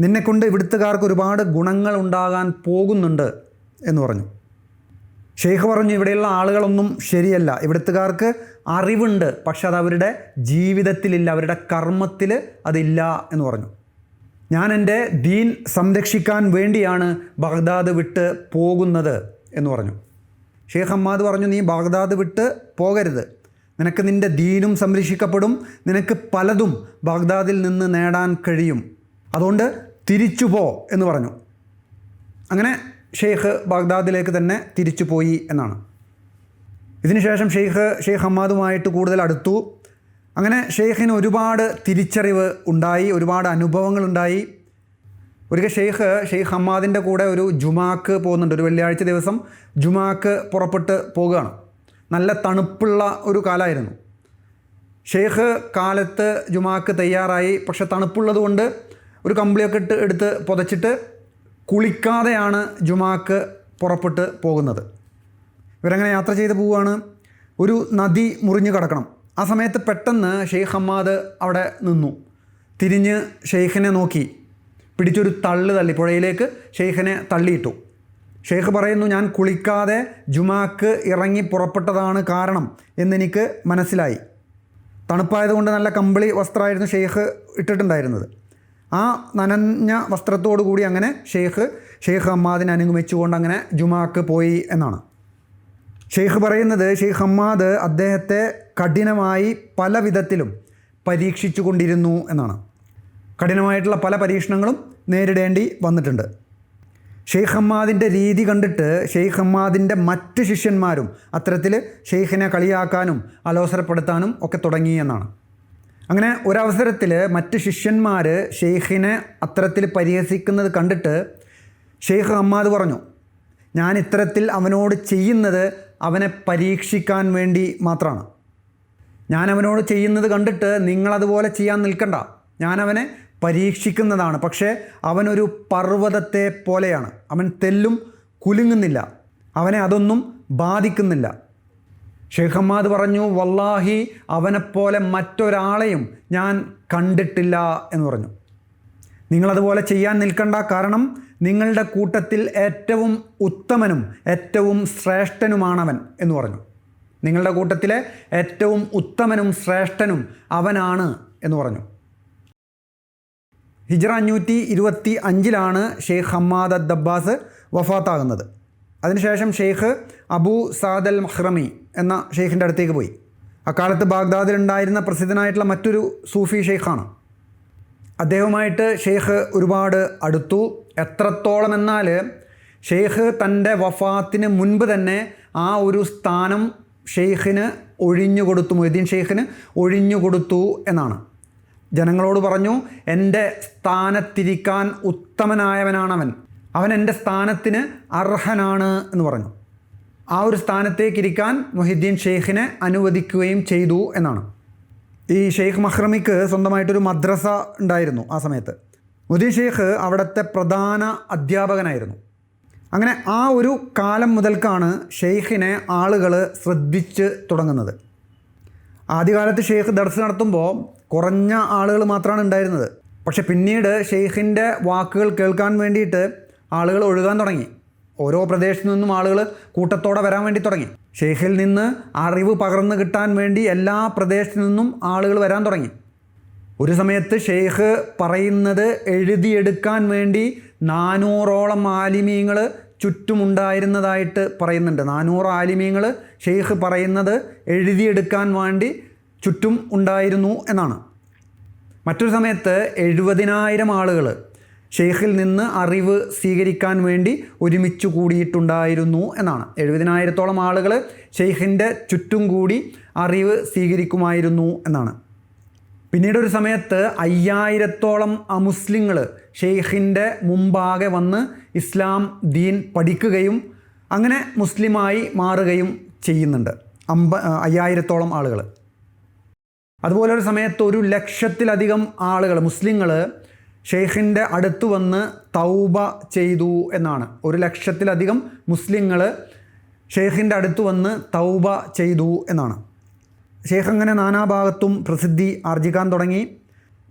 നിന്നെക്കൊണ്ട് ഇവിടുത്തുകാർക്ക് ഒരുപാട് ഗുണങ്ങൾ ഉണ്ടാകാൻ പോകുന്നുണ്ട് എന്ന് പറഞ്ഞു. ഷെയ്ഖ് പറഞ്ഞു ഇവിടെയുള്ള ആളുകളൊന്നും ശരിയല്ല. ഇവിടുത്തുകാർക്ക് അറിവുണ്ട് പക്ഷെ അത് അവരുടെ ജീവിതത്തിലില്ല അവരുടെ കർമ്മത്തിൽ അതില്ല എന്ന് പറഞ്ഞു. ഞാൻ എന്റെ ദീൻ സംരക്ഷിക്കാൻ വേണ്ടിയാണ് ബഗ്ദാദ് വിട്ട് പോകുന്നത് എന്ന് പറഞ്ഞു. ഷെയ്ഖ് ഹമ്മാദ് പറഞ്ഞു നീ ബാഗ്ദാദ് വിട്ട് പോകരുത്. നിനക്ക് നിന്റെ ദീനും സംരക്ഷിക്കപ്പെടും നിനക്ക് പലതും ബാഗ്ദാദിൽ നിന്ന് നേടാൻ കഴിയും. അതുകൊണ്ട് തിരിച്ചു പോ എന്ന് പറഞ്ഞു. അങ്ങനെ ഷെയ്ഖ് ബാഗ്ദാദിലേക്ക് തന്നെ തിരിച്ചു പോയി എന്നാണ്. ഇതിനുശേഷം ഷെയ്ഖ് ഷെയ്ഖ് ഹമ്മാദുമായിട്ട് കൂടുതൽ അടുത്തു. അങ്ങനെ ഷെയ്ഖിന് ഒരുപാട് തിരിച്ചറിവ് ഉണ്ടായി ഒരുപാട് അനുഭവങ്ങളുണ്ടായി ഒരിക്കൽ ഷെയ്ഖ് ഷെയ്ഖ് ഹമ്മാദിന്റെ കൂടെ ഒരു ജുമാക്ക് പോകുന്നുണ്ട്. ഒരു വെള്ളിയാഴ്ച ദിവസം ജുമാക്ക് പുറപ്പെട്ട് പോവുകയാണ്. നല്ല തണുപ്പുള്ള ഒരു കാലമായിരുന്നു. ഷെയ്ഖ് കാലത്ത് ജുമാക്ക് തയ്യാറായി. പക്ഷെ തണുപ്പുള്ളത് കൊണ്ട് ഒരു കമ്പിളിയൊക്കെ ഇട്ട് എടുത്ത് പുതച്ചിട്ട് കുളിക്കാതെയാണ് ജുമാക്ക് പുറപ്പെട്ട് പോകുന്നത്. ഇവരങ്ങനെ യാത്ര ചെയ്ത് പോവുകയാണ്. ഒരു നദി മുറിഞ്ഞു കിടക്കണം. ആ സമയത്ത് പെട്ടെന്ന് ഷെയ്ഖ് ഹമ്മാദ് അവിടെ നിന്നു. തിരിഞ്ഞ് ഷെയ്ഖിനെ നോക്കി. പിടിച്ചൊരു തള്ളു തള്ളി. പുഴയിലേക്ക് ഷെയ്ഖിനെ തള്ളിയിട്ടു. ഷെയ്ഖ് പറയുന്നു ഞാൻ കുളിക്കാതെ ജുമാക്ക് ഇറങ്ങി പുറപ്പെട്ടതാണ് കാരണം എന്നെനിക്ക് മനസ്സിലായി. തണുപ്പായതുകൊണ്ട് നല്ല കമ്പിളി വസ്ത്രമായിരുന്നു ഷെയ്ഖ് ഇട്ടിട്ടുണ്ടായിരുന്നത്. ആ നനഞ്ഞ വസ്ത്രത്തോടു കൂടി അങ്ങനെ ഷെയ്ഖ് ഷെയ്ഖ് ഹമ്മാദിനെ അനുഗമിച്ചുകൊണ്ട് അങ്ങനെ ജുമാക്ക് പോയി എന്നാണ്. ഷെയ്ഖ് പറയുന്നത് ഷെയ്ഖ് ഹമ്മാദ് അദ്ദേഹത്തെ കഠിനമായി പല വിധത്തിലും പരീക്ഷിച്ചു കൊണ്ടിരുന്നു എന്നാണ്. കഠിനമായിട്ടുള്ള പല പരീക്ഷണങ്ങളും നേരിടേണ്ടി വന്നിട്ടുണ്ട്. ഷെയ്ഖ് ഹമ്മാദിന്റെ രീതി കണ്ടിട്ട് ഷെയ്ഖ് ഹമ്മാദിന്റെ മറ്റ് ശിഷ്യന്മാരും അത്തരത്തിൽ ഷെയ്ഖിനെ കളിയാക്കാനും അലോസരപ്പെടുത്താനും ഒക്കെ തുടങ്ങി എന്നാണ്. അങ്ങനെ ഒരവസരത്തിൽ മറ്റ് ശിഷ്യന്മാർ ഷെയ്ഖിനെ അത്തരത്തിൽ പരിഹസിക്കുന്നത് കണ്ടിട്ട് ഷെയ്ഖ് ഹമ്മാദ് പറഞ്ഞു ഞാൻ ഇത്തരത്തിൽ അവനോട് ചെയ്യുന്നത് അവനെ പരീക്ഷിക്കാൻ വേണ്ടി മാത്രമാണ്. ഞാൻ അവനോട് ചെയ്യുന്നത് കണ്ടിട്ട് നിങ്ങളതുപോലെ ചെയ്യാൻ നിൽക്കണ്ട. ഞാൻ അവനെ പരീക്ഷിക്കുന്നതാണ്. പക്ഷേ അവനൊരു പർവതത്തെ പോലെയാണ്. അവൻ തെല്ലും കുലുങ്ങുന്നില്ല. അവനെ അതൊന്നും ബാധിക്കുന്നില്ല. ഷെയ്ഖ് ഹമ്മാദ് പറഞ്ഞു വല്ലാഹി അവനെപ്പോലെ മറ്റൊരാളെയും ഞാൻ കണ്ടിട്ടില്ല എന്ന് പറഞ്ഞു. നിങ്ങളതുപോലെ ചെയ്യാൻ നിൽക്കണ്ട കാരണം നിങ്ങളുടെ കൂട്ടത്തിൽ ഏറ്റവും ഉത്തമനും ഏറ്റവും ശ്രേഷ്ഠനുമാണവൻ എന്ന് പറഞ്ഞു. നിങ്ങളുടെ കൂട്ടത്തിലെ ഏറ്റവും ഉത്തമനും ശ്രേഷ്ഠനും അവനാണ് എന്ന് പറഞ്ഞു. ഹിജ്റ അഞ്ഞൂറ്റി ഇരുപത്തി അഞ്ചിലാണ് ഷെയ്ഖ് ഹമ്മാദ് അദ്ദബ്ബാസ് വഫാത്താകുന്നത്. അതിനുശേഷം ഷെയ്ഖ് അബൂ സാദൽ മഹ്റമി എന്ന ഷെയ്ഖിന്റെ അടുത്തേക്ക് പോയി. അക്കാലത്ത് ബാഗ്ദാദിലുണ്ടായിരുന്ന പ്രസിദ്ധനായിട്ടുള്ള മറ്റൊരു സൂഫി ഷെയ്ഖാണ്. അദ്ദേഹവുമായിട്ട് ഷെയ്ഖ് ഒരുപാട് അടുത്തു. എത്രത്തോളം എന്നാൽ ഷെയ്ഖ് തന്റെ വഫാത്തിന് മുൻപ് തന്നെ ആ ഒരു സ്ഥാനം ഷെയ്ഖിന് ഒഴിഞ്ഞു കൊടുത്തു മൊയ്തീൻ ഷെയ്ഖിന് ഒഴിഞ്ഞു കൊടുത്തു എന്നാണ്. ജനങ്ങളോട് പറഞ്ഞു എന്റെ സ്ഥാനത്തിരിക്കാൻ ഉത്തമനായവനാണവൻ. അവൻ എന്റെ സ്ഥാനത്തിന് അർഹനാണ് എന്ന് പറഞ്ഞു. ആ ഒരു സ്ഥാനത്തേക്ക് ഇരിക്കാൻ മൊഹിദ്ദീൻ ഷെയ്ഖിനെ അനുവദിക്കുകയും ചെയ്തു എന്നാണ്. ഈ ഷെയ്ഖ് മഹ്റമിക്ക് സ്വന്തമായിട്ടൊരു മദ്രസ ഉണ്ടായിരുന്നു ആ സമയത്ത്. മുദീൻ ഷെയ്ഖ് അവിടുത്തെ പ്രധാന അധ്യാപകനായിരുന്നു. അങ്ങനെ ആ ഒരു കാലം മുതൽക്കാണ് ഷെയ്ഖിനെ ആളുകൾ ശ്രദ്ധിച്ച് തുടങ്ങുന്നത്. ആദ്യകാലത്ത് ഷെയ്ഖ് ദർസ് നടത്തുമ്പോൾ കുറഞ്ഞ ആളുകൾ മാത്രമാണ് ഉണ്ടായിരുന്നത്. പക്ഷെ പിന്നീട് ഷെയ്ഖിന്റെ വാക്കുകൾ കേൾക്കാൻ വേണ്ടിയിട്ട് ആളുകൾ ഒഴുകാൻ തുടങ്ങി. ഓരോ പ്രദേശത്തു നിന്നും ആളുകൾ കൂട്ടത്തോടെ വരാൻ വേണ്ടി തുടങ്ങി. ഷെയ്ഖിൽ നിന്ന് അറിവ് പകർന്നു കിട്ടാൻ വേണ്ടി എല്ലാ പ്രദേശത്തു നിന്നും ആളുകൾ വരാൻ തുടങ്ങി. ഒരു സമയത്ത് ഷെയ്ഖ് പറയുന്നത് എഴുതിയെടുക്കാൻ വേണ്ടി നാനൂറോളം ആലിമീങ്ങൾ ചുറ്റുമുണ്ടായിരുന്നതായിട്ട് പറയുന്നുണ്ട്. നാനൂറ് ആലിമീങ്ങൾ ഷെയ്ഖ് പറയുന്നത് എഴുതിയെടുക്കാൻ വേണ്ടി ചുറ്റും ഉണ്ടായിരുന്നു എന്നാണ്. മറ്റൊരു സമയത്ത് എഴുപതിനായിരം ആളുകൾ ഷെയ്ഖിൽ നിന്ന് അറിവ് സ്വീകരിക്കാൻ വേണ്ടി ഒരുമിച്ച് കൂടിയിട്ടുണ്ടായിരുന്നു എന്നാണ്. എഴുപതിനായിരത്തോളം ആളുകൾ ഷെയ്ഖിന്റെ ചുറ്റും കൂടി അറിവ് സ്വീകരിക്കുമായിരുന്നു എന്നാണ്. പിന്നീട് ഒരു സമയത്ത് അയ്യായിരത്തോളം അമുസ്ലിങ്ങൾ ഷെയ്ഖിന്റെ മുമ്പാകെ വന്ന് ഇസ്ലാം ദീൻ പഠിക്കുകയും അങ്ങനെ മുസ്ലിമായി മാറുകയും ചെയ്യുന്നുണ്ട്. അമ്പ അയ്യായിരത്തോളം ആളുകൾ അതുപോലെ ഒരു സമയത്ത് ഒരു ലക്ഷത്തിലധികം ആളുകൾ മുസ്ലിങ്ങൾ ഷെയ്ഖിന്റെ അടുത്ത് വന്ന് തൗബ ചെയ്തു എന്നാണ്. ഒരു ലക്ഷത്തിലധികം മുസ്ലിങ്ങൾ ഷെയ്ഖിന്റെ അടുത്ത് വന്ന് തൗബ ചെയ്തു എന്നാണ്. ഷെയ്ഖ് അങ്ങനെ നാനാഭാഗത്തും പ്രസിദ്ധി ആർജിക്കാൻ തുടങ്ങി.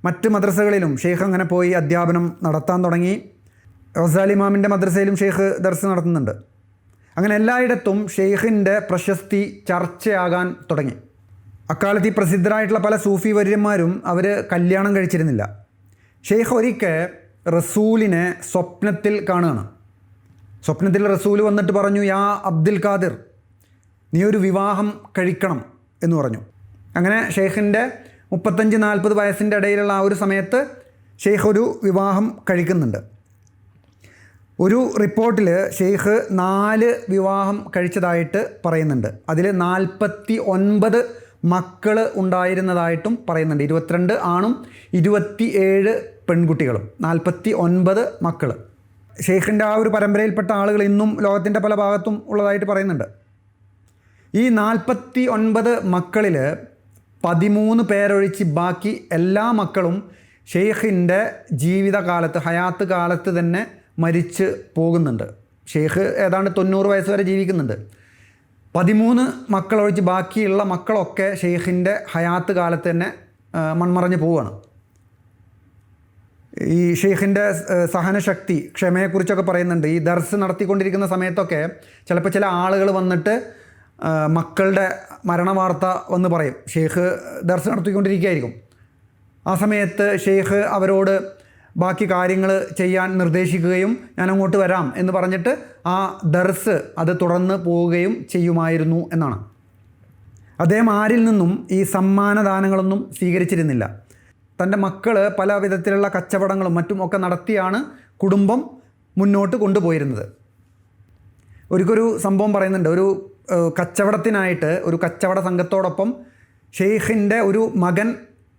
മറ്റ് മദ്രസകളിലും ഷെയ്ഖ് അങ്ങനെ പോയി അധ്യാപനം നടത്താൻ തുടങ്ങി. റസാലിമാമിന്റെ മദ്രസയിലും ഷെയ്ഖ് ദർസ് നടത്തുന്നുണ്ട്. അങ്ങനെ എല്ലായിടത്തും ഷെയ്ഖിന്റെ പ്രശസ്തി ചർച്ചയാകാൻ തുടങ്ങി. അക്കാലത്ത് ഈ പ്രസിദ്ധരായിട്ടുള്ള പല സൂഫി വര്യന്മാരും അവർ കല്യാണം കഴിച്ചിരുന്നില്ല. ഷെയ്ഖ് ഒരിക്കൽ റസൂലിനെ സ്വപ്നത്തിൽ കാണുകയാണ്. സ്വപ്നത്തിൽ റസൂൽ വന്നിട്ട് പറഞ്ഞു യാ അബ്ദുൽ ഖാദിർ നീ ഒരു വിവാഹം കഴിക്കണം എന്ന് പറഞ്ഞു. അങ്ങനെ ഷെയ്ഖിന്റെ മുപ്പത്തഞ്ച് നാൽപ്പത് വയസ്സിന്റെ ഇടയിലുള്ള ആ ഒരു സമയത്ത് ഷെയ്ഖ് ഒരു വിവാഹം കഴിക്കുന്നുണ്ട്. ഒരു റിപ്പോർട്ടിൽ ഷെയ്ഖ് നാല് വിവാഹം കഴിച്ചതായിട്ട് പറയുന്നുണ്ട്. അതിൽ നാൽപ്പത്തി ഒൻപത് മക്കൾ ഉണ്ടായിരുന്നതായിട്ടും പറയുന്നുണ്ട്. ഇരുപത്തിരണ്ട് ആണും ഇരുപത്തി ഏഴ് പെൺകുട്ടികളും. നാൽപ്പത്തി ഒൻപത് മക്കൾ ഷെയ്ഖിന്റെ ആ ഒരു പരമ്പരയിൽപ്പെട്ട ആളുകൾ ഇന്നും ലോകത്തിന്റെ പല ഭാഗത്തും ഉള്ളതായിട്ട് പറയുന്നുണ്ട്. ഈ നാൽപ്പത്തി ഒൻപത് മക്കളിൽ പതിമൂന്ന് പേരൊഴിച്ച് ബാക്കി എല്ലാ മക്കളും ഷെയ്ഖിന്റെ ജീവിതകാലത്ത് ഹയാത്ത് കാലത്ത് തന്നെ മരിച്ച് പോകുന്നുണ്ട്. ഷെയ്ഖ് ഏതാണ്ട് തൊണ്ണൂറ് വയസ്സ് വരെ ജീവിക്കുന്നുണ്ട്. പതിമൂന്ന് മക്കളൊഴിച്ച് ബാക്കിയുള്ള മക്കളൊക്കെ ഷെയ്ഖിന്റെ ഹയാത്ത് കാലത്ത് തന്നെ മൺമറഞ്ഞ് പോവുകയാണ്. ഈ ഷെയ്ഖിന്റെ സഹനശക്തി ക്ഷമയെക്കുറിച്ചൊക്കെ പറയുന്നുണ്ട്. ഈ ദർസ് നടത്തിക്കൊണ്ടിരിക്കുന്ന സമയത്തൊക്കെ ചിലപ്പോൾ ചില ആളുകൾ വന്നിട്ട് മക്കളുടെ മരണവാർത്ത വന്ന് പറയും. ഷെയ്ഖ് ദർസ് നടത്തിക്കൊണ്ടിരിക്കുകയായിരിക്കും. ആ സമയത്ത് ഷെയ്ഖ് അവരോട് ബാക്കി കാര്യങ്ങൾ ചെയ്യാൻ നിർദ്ദേശിക്കുകയും ഞാൻ അങ്ങോട്ട് വരാം എന്ന് പറഞ്ഞിട്ട് ആ ദർസ് അത് തുടർന്ന് പോവുകയും ചെയ്യുമായിരുന്നു എന്നാണ്. അദ്ദേഹം ആരിൽ നിന്നും ഈ സമ്മാനദാനങ്ങളൊന്നും സ്വീകരിച്ചിരുന്നില്ല. തന്റെ മക്കൾ പല വിധത്തിലുള്ള കച്ചവടങ്ങളും മറ്റും ഒക്കെ നടത്തിയാണ് കുടുംബം മുന്നോട്ട് കൊണ്ടുപോയിരുന്നത്. ഒരിക്കൊരു സംഭവം പറയുന്നുണ്ട്. ഒരു കച്ചവടത്തിനായിട്ട് ഒരു കച്ചവട സംഘത്തോടൊപ്പം ഷെയ്ഖിന്റെ ഒരു മകൻ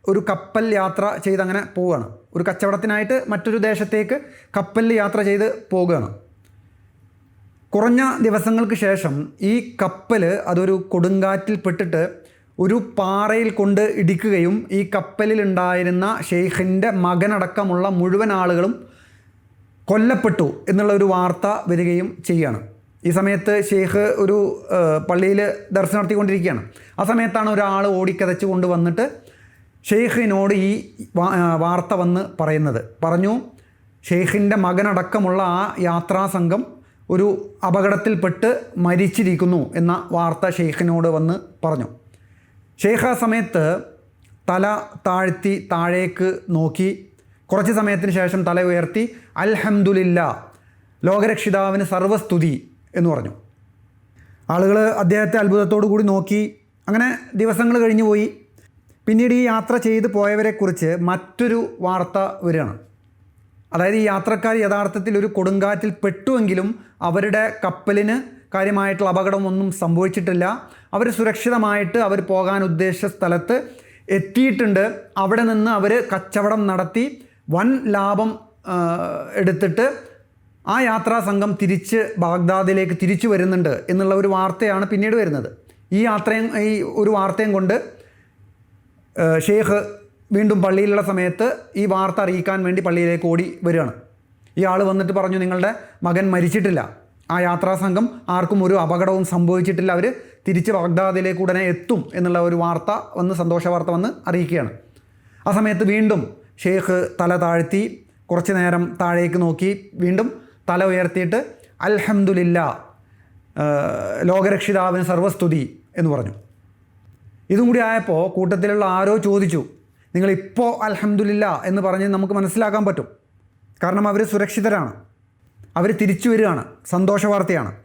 ഒരു കപ്പൽ യാത്ര ചെയ്ത് അങ്ങനെ പോവുകയാണ്. ഒരു കച്ചവടത്തിനായിട്ട് മറ്റൊരു ദേശത്തേക്ക് കപ്പലിൽ യാത്ര ചെയ്ത് പോവുകയാണ്. കുറഞ്ഞ ദിവസങ്ങൾക്ക് ശേഷം ഈ കപ്പൽ അതൊരു കൊടുങ്കാറ്റിൽ പെട്ടിട്ട് ഒരു പാറയിൽ കൊണ്ട് ഇടിക്കുകയും ഈ കപ്പലിലുണ്ടായിരുന്ന ഷെയ്ഖിന്റെ മകനടക്കമുള്ള മുഴുവൻ ആളുകളും കൊല്ലപ്പെട്ടു എന്നുള്ള ഒരു വാർത്ത വരികയും ചെയ്യുകയാണ് ഈ സമയത്ത് ഷെയ്ഖ് ഒരു പള്ളിയിൽ ദർശനം നടത്തിക്കൊണ്ടിരിക്കുകയാണ്. ആ സമയത്താണ് ഒരാൾ ഓടിക്കതച്ച് കൊണ്ട് വന്നിട്ട് ഷെയ്ഖിനോട് ഈ വാർത്ത വന്ന് പറയുന്നത്. പറഞ്ഞു ഷെയ്ഖിന്റെ മകനടക്കമുള്ള ആ യാത്രാസംഘം ഒരു അപകടത്തിൽപ്പെട്ട് മരിച്ചിരിക്കുന്നു എന്ന വാർത്ത ഷെയ്ഖിനോട് വന്ന് പറഞ്ഞു. ഷെയ്ഖ് സമയത്ത് തല താഴ്ത്തി താഴേക്ക് നോക്കി കുറച്ച് സമയത്തിന് ശേഷം തല ഉയർത്തി അൽഹംദുലില്ല ലോകരക്ഷിതാവിന് സർവസ്തുതി എന്ന് പറഞ്ഞു. ആളുകൾ അദ്ദേഹത്തെ അത്ഭുതത്തോടു കൂടി നോക്കി. അങ്ങനെ ദിവസങ്ങൾ കഴിഞ്ഞു പോയി. പിന്നീട് ഈ യാത്ര ചെയ്ത് പോയവരെക്കുറിച്ച് മറ്റൊരു വാർത്ത വരികയാണ്. അതായത് ഈ യാത്രക്കാർ യഥാർത്ഥത്തിൽ ഒരു കൊടുങ്കാറ്റിൽ പെട്ടുവെങ്കിലും അവരുടെ കപ്പലിന് കാര്യമായിട്ടുള്ള അപകടമൊന്നും സംഭവിച്ചിട്ടില്ല. അവർ സുരക്ഷിതമായിട്ട് അവർ പോകാൻ ഉദ്ദേശിച്ച സ്ഥലത്ത് എത്തിയിട്ടുണ്ട്. അവിടെ നിന്ന് അവർ കച്ചവടം നടത്തി വൻ ലാഭം എടുത്തിട്ട് ആ യാത്രാ സംഘം തിരിച്ച് ബാഗ്ദാദിലേക്ക് തിരിച്ചു വരുന്നുണ്ട് എന്നുള്ള ഒരു വാർത്തയാണ് പിന്നീട് വരുന്നത്. ഈ യാത്രയും ഈ ഒരു വാർത്തയും കൊണ്ട് ഷെയ്ഖ് വീണ്ടും പള്ളിയിലുള്ള സമയത്ത് ഈ വാർത്ത അറിയിക്കാൻ വേണ്ടി പള്ളിയിലേക്ക് ഓടി വരികയാണ്. ഇയാൾ വന്നിട്ട് പറഞ്ഞു നിങ്ങളുടെ മകൻ മരിച്ചിട്ടില്ല. ആ യാത്രാ സംഘം ആർക്കും ഒരു അപകടവും സംഭവിച്ചിട്ടില്ല. അവർ തിരിച്ച് ബാഗ്ദാദിലേക്ക് ഉടനെ എത്തും എന്നുള്ള ഒരു വാർത്ത വന്ന് സന്തോഷ വാർത്ത വന്ന് അറിയിക്കുകയാണ്. ആ സമയത്ത് വീണ്ടും ഷെയ്ഖ് തല താഴ്ത്തി കുറച്ച് നേരം താഴേക്ക് നോക്കി വീണ്ടും തല ഉയർത്തിയിട്ട് അൽഹമുല്ല ലോകരക്ഷിതാവിന് സർവസ്തുതി എന്ന് പറഞ്ഞു. ഇതും കൂടി ആയപ്പോൾ കൂട്ടത്തിലുള്ള ആരോ ചോദിച്ചു നിങ്ങളിപ്പോൾ അൽഹമുല്ല എന്ന് പറഞ്ഞ് നമുക്ക് മനസ്സിലാക്കാൻ പറ്റും. കാരണം അവർ സുരക്ഷിതരാണ്. അവർ തിരിച്ചു വരികയാണ്. സന്തോഷ വാർത്തയാണ്.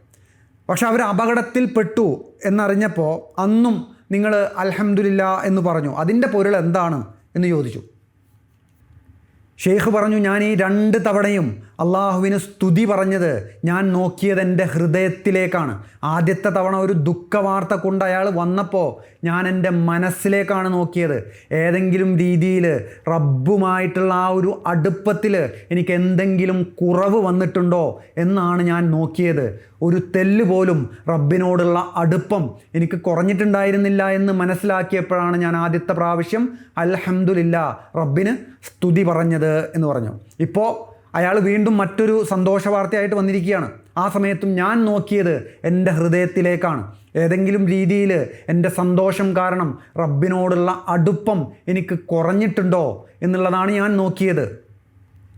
പക്ഷെ അവർ അപകടത്തിൽപ്പെട്ടു. എന്നറിഞ്ഞപ്പോൾ അന്നും നിങ്ങൾ അൽഹംദുലില്ല എന്ന് പറഞ്ഞു. അതിന്റെ പൊരുൾ എന്താണ് എന്ന് ചോദിച്ചു. ഷെയ്ഖ് പറഞ്ഞു ഞാൻ ഈ രണ്ട് തവണയും അള്ളാഹുവിന് സ്തുതി പറഞ്ഞത് ഞാൻ നോക്കിയത് എന്റെ ഹൃദയത്തിലേക്കാണ്. ആദ്യത്തെ തവണ ഒരു ദുഃഖവാർത്ത കൊണ്ട് അയാൾ വന്നപ്പോൾ ഞാൻ എന്റെ മനസ്സിലേക്കാണ് നോക്കിയത്. ഏതെങ്കിലും രീതിയിൽ റബ്ബുമായിട്ടുള്ള ആ ഒരു അടുപ്പത്തിൽ എനിക്ക് എന്തെങ്കിലും കുറവ് വന്നിട്ടുണ്ടോ എന്നാണ് ഞാൻ നോക്കിയത്. ഒരു തെല്ല് പോലും റബ്ബിനോടുള്ള അടുപ്പം എനിക്ക് കുറഞ്ഞിട്ടുണ്ടായിരുന്നില്ല എന്ന് മനസ്സിലാക്കിയപ്പോഴാണ് ഞാൻ ആദ്യത്തെ പ്രാവശ്യം അൽഹമുല്ല റബ്ബിന് സ്തുതി പറഞ്ഞത് എന്ന് പറഞ്ഞു. ഇപ്പോൾ അയാൾ വീണ്ടും മറ്റൊരു സന്തോഷ വാർത്തയായിട്ട് വന്നിരിക്കുകയാണ്. ആ സമയത്തും ഞാൻ നോക്കിയത് എന്റെ ഹൃദയത്തിലേക്കാണ്. ഏതെങ്കിലും രീതിയിൽ എന്റെ സന്തോഷം കാരണം റബ്ബിനോടുള്ള അടുപ്പം എനിക്ക് കുറഞ്ഞിട്ടുണ്ടോ എന്നുള്ളതാണ് ഞാൻ നോക്കിയത്.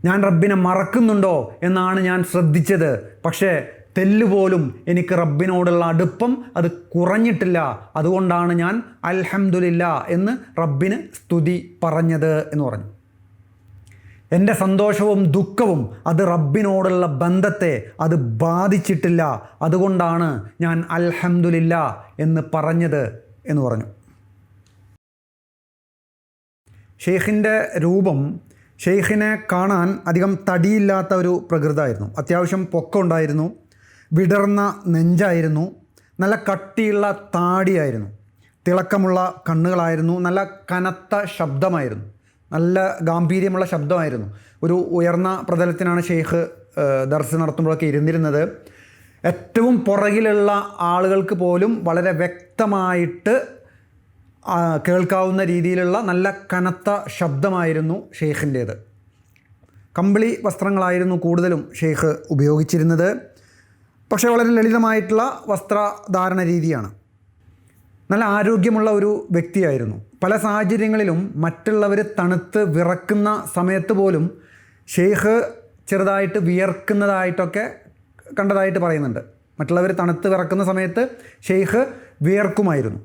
ഞാൻ റബ്ബിനെ മറക്കുന്നുണ്ടോ എന്നാണ് ഞാൻ ശ്രദ്ധിച്ചത്. പക്ഷേ തെല്ലുപോലും എനിക്ക് റബ്ബിനോടുള്ള അടുപ്പം അത് കുറഞ്ഞിട്ടില്ല. അതുകൊണ്ടാണ് ഞാൻ അൽഹംദുലില്ല എന്ന് റബ്ബിന് സ്തുതി പറഞ്ഞത് എന്ന് പറഞ്ഞു. എന്റെ സന്തോഷവും ദുഃഖവും അത് റബ്ബിനോടുള്ള ബന്ധത്തെ അത് ബാധിച്ചിട്ടില്ല. അതുകൊണ്ടാണ് ഞാൻ അൽഹംദുലില്ല എന്ന് പറഞ്ഞത് എന്ന് പറഞ്ഞു. ഷെയ്ഖിന്റെ രൂപം ഷെയ്ഖിനെ കാണാൻ അധികം തടിയില്ലാത്ത ഒരു പ്രകൃതമായിരുന്നു. അത്യാവശ്യം പൊക്കമുണ്ടായിരുന്നു വിടർന്ന നെഞ്ചായിരുന്നു നല്ല കട്ടിയുള്ള താടിയായിരുന്നു തിളക്കമുള്ള കണ്ണുകളായിരുന്നു നല്ല കനത്ത ശബ്ദമായിരുന്നു. നല്ല ഗാംഭീര്യമുള്ള ശബ്ദമായിരുന്നു. ഒരു ഉയർന്ന പ്രതലത്തിനാണ് ഷെയ്ഖ് ദർസ് നടത്തുമ്പോഴൊക്കെ ഇരുന്നിരുന്നത്. ഏറ്റവും പുറകിലുള്ള ആളുകൾക്ക് പോലും വളരെ വ്യക്തമായിട്ട് കേൾക്കാവുന്ന രീതിയിലുള്ള നല്ല കനത്ത ശബ്ദമായിരുന്നു ഷെയ്ഖിന്റേത്. കമ്പിളി വസ്ത്രങ്ങളായിരുന്നു കൂടുതലും ഷെയ്ഖ് ഉപയോഗിച്ചിരുന്നത്. പക്ഷേ വളരെ ലളിതമായിട്ടുള്ള വസ്ത്രധാരണ രീതിയാണ്. നല്ല ആരോഗ്യമുള്ള ഒരു വ്യക്തിയായിരുന്നു. പല സാഹചര്യങ്ങളിലും മറ്റുള്ളവർ തണുത്ത് വിറക്കുന്ന സമയത്ത് പോലും ഷെയ്ഖ് ചെറുതായിട്ട് വിയർക്കുന്നതായിട്ടൊക്കെ കണ്ടതായിട്ട് പറയുന്നുണ്ട്. മറ്റുള്ളവർ തണുത്ത് വിറക്കുന്ന സമയത്ത് ഷെയ്ഖ് വിയർക്കുമായിരുന്നു.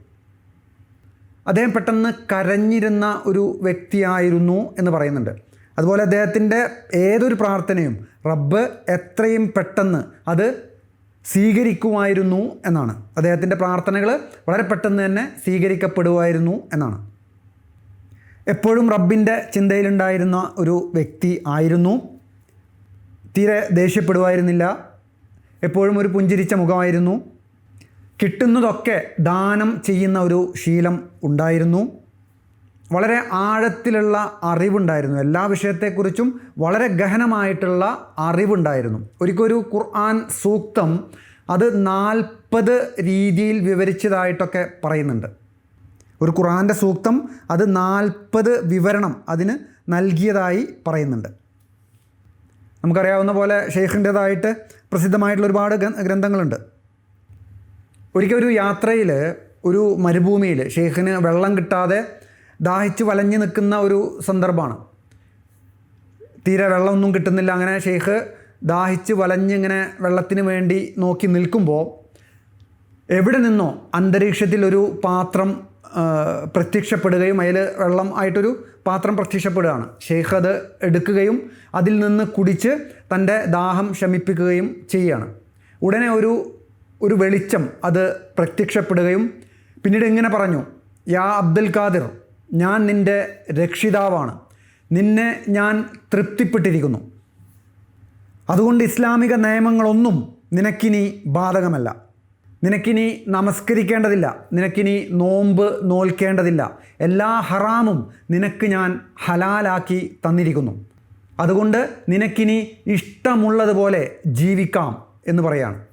അദ്ദേഹം പെട്ടെന്ന് കരഞ്ഞിരുന്ന ഒരു വ്യക്തിയായിരുന്നു എന്ന് പറയുന്നുണ്ട്. അതുപോലെ അദ്ദേഹത്തിന്റെ ഏതൊരു പ്രാർത്ഥനയും റബ്ബ് എത്രയും പെട്ടെന്ന് അത് സ്വീകരിക്കുമായിരുന്നു എന്നാണ്. അദ്ദേഹത്തിന്റെ പ്രാർത്ഥനകൾ വളരെ പെട്ടെന്ന് തന്നെ സ്വീകരിക്കപ്പെടുമായിരുന്നു എന്നാണ്. എപ്പോഴും റബ്ബിന്റെ ചിന്തയിലുണ്ടായിരുന്ന ഒരു വ്യക്തി ആയിരുന്നു. തീരെ ദേഷ്യപ്പെടുമായിരുന്നില്ല. എപ്പോഴും ഒരു പുഞ്ചിരിച്ച മുഖമായിരുന്നു. കിട്ടുന്നതൊക്കെ ദാനം ചെയ്യുന്ന ഒരു ശീലം ഉണ്ടായിരുന്നു. വളരെ ആഴത്തിലുള്ള അറിവുണ്ടായിരുന്നു. എല്ലാ വിഷയത്തെക്കുറിച്ചും വളരെ ഗഹനമായിട്ടുള്ള അറിവുണ്ടായിരുന്നു. ഒരിക്കലൊരു ഖുർആൻ സൂക്തം അത് നാൽപ്പത് രീതിയിൽ വിവരിച്ചതായിട്ടൊക്കെ പറയുന്നുണ്ട്. ഒരു ഖുർആന്റെ സൂക്തം അത് നാൽപ്പത് വിവരണം അതിന് നൽകിയതായി പറയുന്നുണ്ട്. നമുക്കറിയാവുന്ന പോലെ ഷെയ്ഖിന്റേതായിട്ട് പ്രസിദ്ധമായിട്ടുള്ള ഒരുപാട് ഗ്രന്ഥങ്ങളുണ്ട്. ഒരിക്കൽ ഒരു യാത്രയിൽ ഒരു മരുഭൂമിയിൽ ഷെയ്ഖിന് വെള്ളം കിട്ടാതെ ദാഹിച്ച് വലഞ്ഞു നിൽക്കുന്ന ഒരു സന്ദർഭമാണ്. തീരെ വെള്ളമൊന്നും കിട്ടുന്നില്ല. അങ്ങനെ ഷെയ്ഖ് ദാഹിച്ച് വലഞ്ഞ് ഇങ്ങനെ വെള്ളത്തിന് വേണ്ടി നോക്കി നിൽക്കുമ്പോൾ എവിടെ നിന്നോ അന്തരീക്ഷത്തിൽ ഒരു പാത്രം പ്രത്യക്ഷപ്പെടുകയും അതിൽ വെള്ളം ആയിട്ടൊരു പാത്രം പ്രത്യക്ഷപ്പെടുകയാണ്. ഷെയ്ഖ് അത് എടുക്കുകയും അതിൽ നിന്ന് കുടിച്ച് തന്റെ ദാഹം ശമിപ്പിക്കുകയും ചെയ്യുകയാണ്. ഉടനെ ഒരു ഒരു വെളിച്ചം അത് പ്രത്യക്ഷപ്പെടുകയും പിന്നീട് ഇങ്ങനെ പറഞ്ഞു യാ അബ്ദുൽ ഖാദിർ ഞാൻ നിന്റെ രക്ഷിതാവാണ്. നിന്നെ ഞാൻ തൃപ്തിപ്പെട്ടിരിക്കുന്നു. അതുകൊണ്ട് ഇസ്ലാമിക നിയമങ്ങളൊന്നും നിനക്കിനി ബാധകമല്ല. നിനക്കിനി നമസ്കരിക്കേണ്ടതില്ല. നിനക്കിനി നോമ്പ് നോൽക്കേണ്ടതില്ല. എല്ലാ ഹറാമും നിനക്ക് ഞാൻ ഹലാലാക്കി തന്നിരിക്കുന്നു. അതുകൊണ്ട് നിനക്കിനി ഇഷ്ടമുള്ളതുപോലെ ജീവിക്കാം എന്ന് പറയാണ്.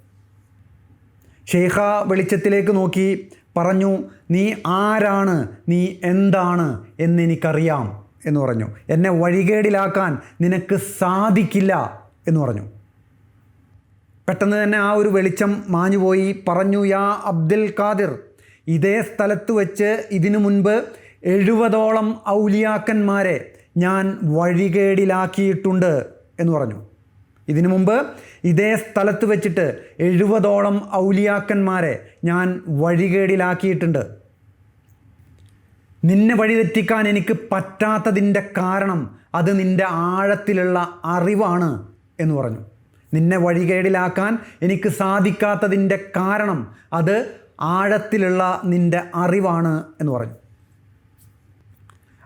ഷെയ്ഖ വെളിച്ചത്തിലേക്ക് നോക്കി പറഞ്ഞു നീ ആരാണ്? നീ എന്താണ് എന്നെനിക്കറിയാം എന്ന് പറഞ്ഞു. എന്നെ വഴികേടിലാക്കാൻ നിനക്ക് സാധിക്കില്ല എന്ന് പറഞ്ഞു. പെട്ടെന്ന് തന്നെ ആ ഒരു വെളിച്ചം മാഞ്ഞുപോയി. പറഞ്ഞു യാ അബ്ദുൽ ഖാദിർ ഇതേ സ്ഥലത്ത് വെച്ച് ഇതിനു മുൻപ് എഴുപതോളം ഔലിയാക്കന്മാരെ ഞാൻ വഴികേടിലാക്കിയിട്ടുണ്ട് എന്ന് പറഞ്ഞു. ഇതിനു മുമ്പ് ഇതേ സ്ഥലത്ത് വെച്ചിട്ട് എഴുപതോളം ഔലിയാക്കന്മാരെ ഞാൻ വഴികേടിലാക്കിയിട്ടുണ്ട്. നിന്നെ വഴിതെറ്റിക്കാൻ എനിക്ക് പറ്റാത്തതിന്റെ കാരണം അത് നിന്റെ ആഴത്തിലുള്ള അറിവാണ് എന്ന് പറഞ്ഞു. നിന്നെ വഴികേടിലാക്കാൻ എനിക്ക് സാധിക്കാത്തതിന്റെ കാരണം അത് ആഴത്തിലുള്ള നിന്റെ അറിവാണ് എന്ന് പറഞ്ഞു.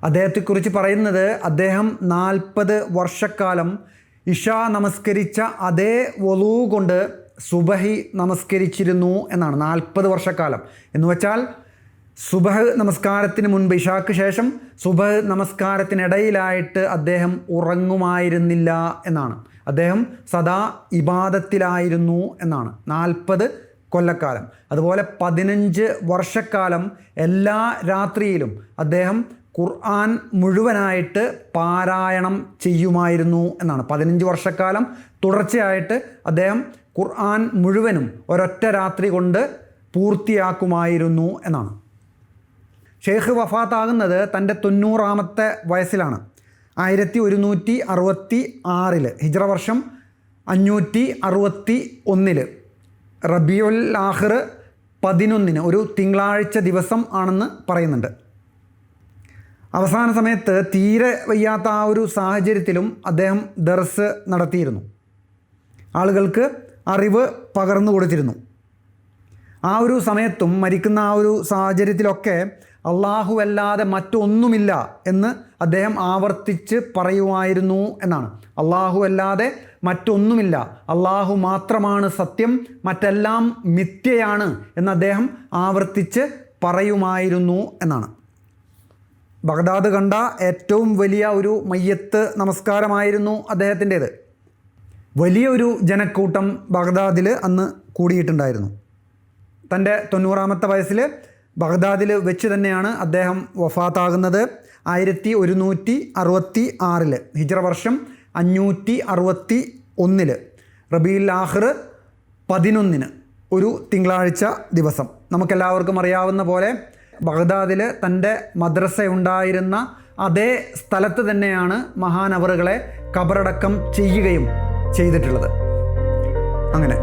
അദ്ദേഹത്തെക്കുറിച്ച് പറയുന്നത് അദ്ദേഹം നാൽപ്പത് വർഷക്കാലം ഇഷ നമസ്കരിച്ച അതേ വലൂ കൊണ്ട് സുബഹി നമസ്കരിച്ചിരുന്നു എന്നാണ് നാൽപ്പത് വർഷക്കാലം. എന്ന് വെച്ചാൽ സുബഹ് നമസ്കാരത്തിന് മുൻപ് ഇഷാക്ക് ശേഷം സുബഹ് നമസ്കാരത്തിനിടയിലായിട്ട് അദ്ദേഹം ഉറങ്ങുമായിരുന്നില്ല എന്നാണ്. അദ്ദേഹം സദാ ഇബാദത്തിലായിരുന്നു എന്നാണ്. നാൽപ്പത് കൊല്ലക്കാലം. അതുപോലെ പതിനഞ്ച് വർഷക്കാലം എല്ലാ രാത്രിയിലും അദ്ദേഹം ഖുർആൻ മുഴുവനായിട്ട് പാരായണം ചെയ്യുമായിരുന്നു എന്നാണ്. പതിനഞ്ച് വർഷക്കാലം തുടർച്ചയായിട്ട് അദ്ദേഹം ഖുർആൻ മുഴുവനും ഒരൊറ്റ രാത്രി കൊണ്ട് പൂർത്തിയാക്കുമായിരുന്നു എന്നാണ്. ഷെയ്ഖ് വഫാത്താകുന്നത് തന്റെ തൊണ്ണൂറാമത്തെ വയസ്സിലാണ്. ആയിരത്തി ഒരുന്നൂറ്റി അറുപത്തി ആറിൽ ഹിജ്ര വർഷം അഞ്ഞൂറ്റി അറുപത്തി ഒന്നിൽ റബിയുൽ ആഹിർ പതിനൊന്നിന് ഒരു തിങ്കളാഴ്ച ദിവസം ആണെന്ന് പറയുന്നുണ്ട്. അവസാന സമയത്ത് തീരെ വയ്യാത്ത ആ ഒരു സാഹചര്യത്തിലും അദ്ദേഹം ദർസ് നടത്തിയിരുന്നു. ആളുകൾക്ക് അറിവ് പകർന്നു കൊടുത്തിരുന്നു. ആ ഒരു സമയത്തും മരിക്കുന്ന ആ ഒരു സാഹചര്യത്തിലൊക്കെ അള്ളാഹു അല്ലാതെ മറ്റൊന്നുമില്ല എന്ന് അദ്ദേഹം ആവർത്തിച്ച് പറയുമായിരുന്നു എന്നാണ്. അള്ളാഹു അല്ലാതെ മറ്റൊന്നുമില്ല. അള്ളാഹു മാത്രമാണ് സത്യം മറ്റെല്ലാം മിഥ്യയാണ് എന്ന് അദ്ദേഹം ആവർത്തിച്ച് പറയുമായിരുന്നു എന്നാണ്. ബഗ്ദാദ് കണ്ട ഏറ്റവും വലിയ ഒരു മയ്യത്ത് നമസ്കാരമായിരുന്നു അദ്ദേഹത്തിന്റേത്. വലിയൊരു ജനക്കൂട്ടം ബഗ്ദാദിൽ അന്ന് കൂടിയിട്ടുണ്ടായിരുന്നു. തന്റെ തൊണ്ണൂറാമത്തെ വയസ്സിൽ ബഗ്ദാദിൽ വെച്ച് തന്നെയാണ് അദ്ദേഹം വഫാത്താകുന്നത്. ആയിരത്തി ഒരുന്നൂറ്റി അറുപത്തി ആറിൽ ഹിജ്ര വർഷം അഞ്ഞൂറ്റി അറുപത്തി ഒന്നിൽ റബീൽ ആഹിർ പതിനൊന്നിന് ഒരു തിങ്കളാഴ്ച ദിവസം. നമുക്കെല്ലാവർക്കും അറിയാവുന്ന പോലെ ബഗ്ദാദിൽ തന്റെ മദ്രസ ഉണ്ടായിരുന്ന അതേ സ്ഥലത്ത് തന്നെയാണ് മഹാനവറുകളെ കബറടക്കം ചെയ്യുകയും ചെയ്തിട്ടുള്ളത്. അങ്ങനെ.